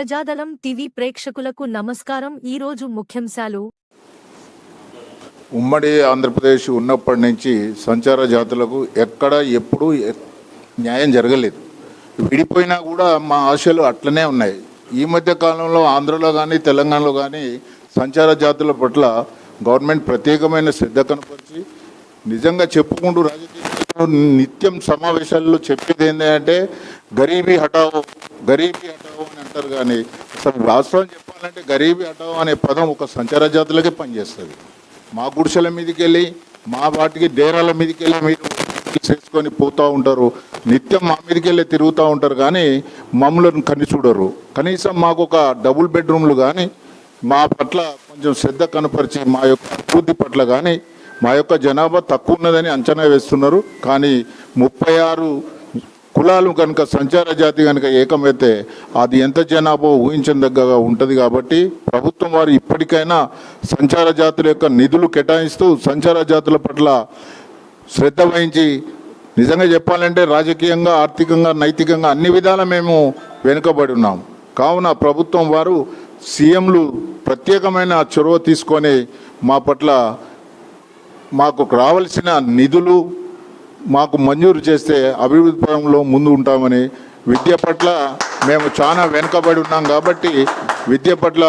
ప్రజాదళం TV ప్రేక్షకులకు నమస్కారం. ఈరోజు ముఖ్యాంశాలు. ఉమ్మడి ఆంధ్రప్రదేశ్ ఉన్నప్పటి నుంచి సంచార జాతులకు ఎక్కడ ఎప్పుడు న్యాయం జరగలేదు. విడిపోయినా కూడా మా ఆశలు అట్లనే ఉన్నాయి. ఈ మధ్య కాలంలో ఆంధ్రలో కానీ తెలంగాణలో కానీ సంచార జాతుల పట్ల గవర్నమెంట్ ప్రత్యేకమైన శ్రద్ధ కనపరిచి నిజంగా చెప్పుకుంటూ రాజకీయ నిత్యం సమావేశాల్లో చెప్పేది ఏంటంటే గరీబీ హటావో గరీబీ హటావో అని అంటారు కానీ అసలు వాస్తవం చెప్పాలంటే గరీబీ హటావో అనే పదం ఒక సంచార జాతులకే పనిచేస్తుంది. మా గుడిసెల మీదకి వెళ్ళి మా వాటికి డేరాల మీదకి వెళ్ళి మీరు చేసుకొని పోతూ ఉంటారు. నిత్యం మా మీదకి వెళ్ళి తిరుగుతూ ఉంటారు కానీ మమ్మల్ని కని చూడరు. కనీసం మాకు ఒక డబుల్ బెడ్రూమ్లు కానీ మా పట్ల కొంచెం శ్రద్ధ కనపరిచి మా యొక్క అభివృద్ధి పట్ల కానీ మా యొక్క జనాభా తక్కువ ఉన్నదని అంచనా వేస్తున్నారు. కానీ ముప్పై ఆరు కులాలు కనుక సంచార జాతి కనుక ఏకమైతే అది ఎంత జనాభా ఊహించదగ్గగా ఉంటుంది కాబట్టి ప్రభుత్వం వారు ఇప్పటికైనా సంచార జాతుల యొక్క నిధులు కేటాయిస్తూ సంచార జాతుల పట్ల శ్రద్ధ వహించి నిజంగా చెప్పాలంటే రాజకీయంగా ఆర్థికంగా నైతికంగా అన్ని విధాల మేము వెనుకబడి ఉన్నాం. కావున ప్రభుత్వం వారు సీఎంలు ప్రత్యేకమైన చొరవ తీసుకొని మా పట్ల మాకు రావాల్సిన నిధులు మాకు మంజూరు చేస్తే అభివృద్ధి పరంలో ముందు ఉంటామని విద్య పట్ల మేము చాలా వెనుకబడి ఉన్నాం కాబట్టి విద్య పట్ల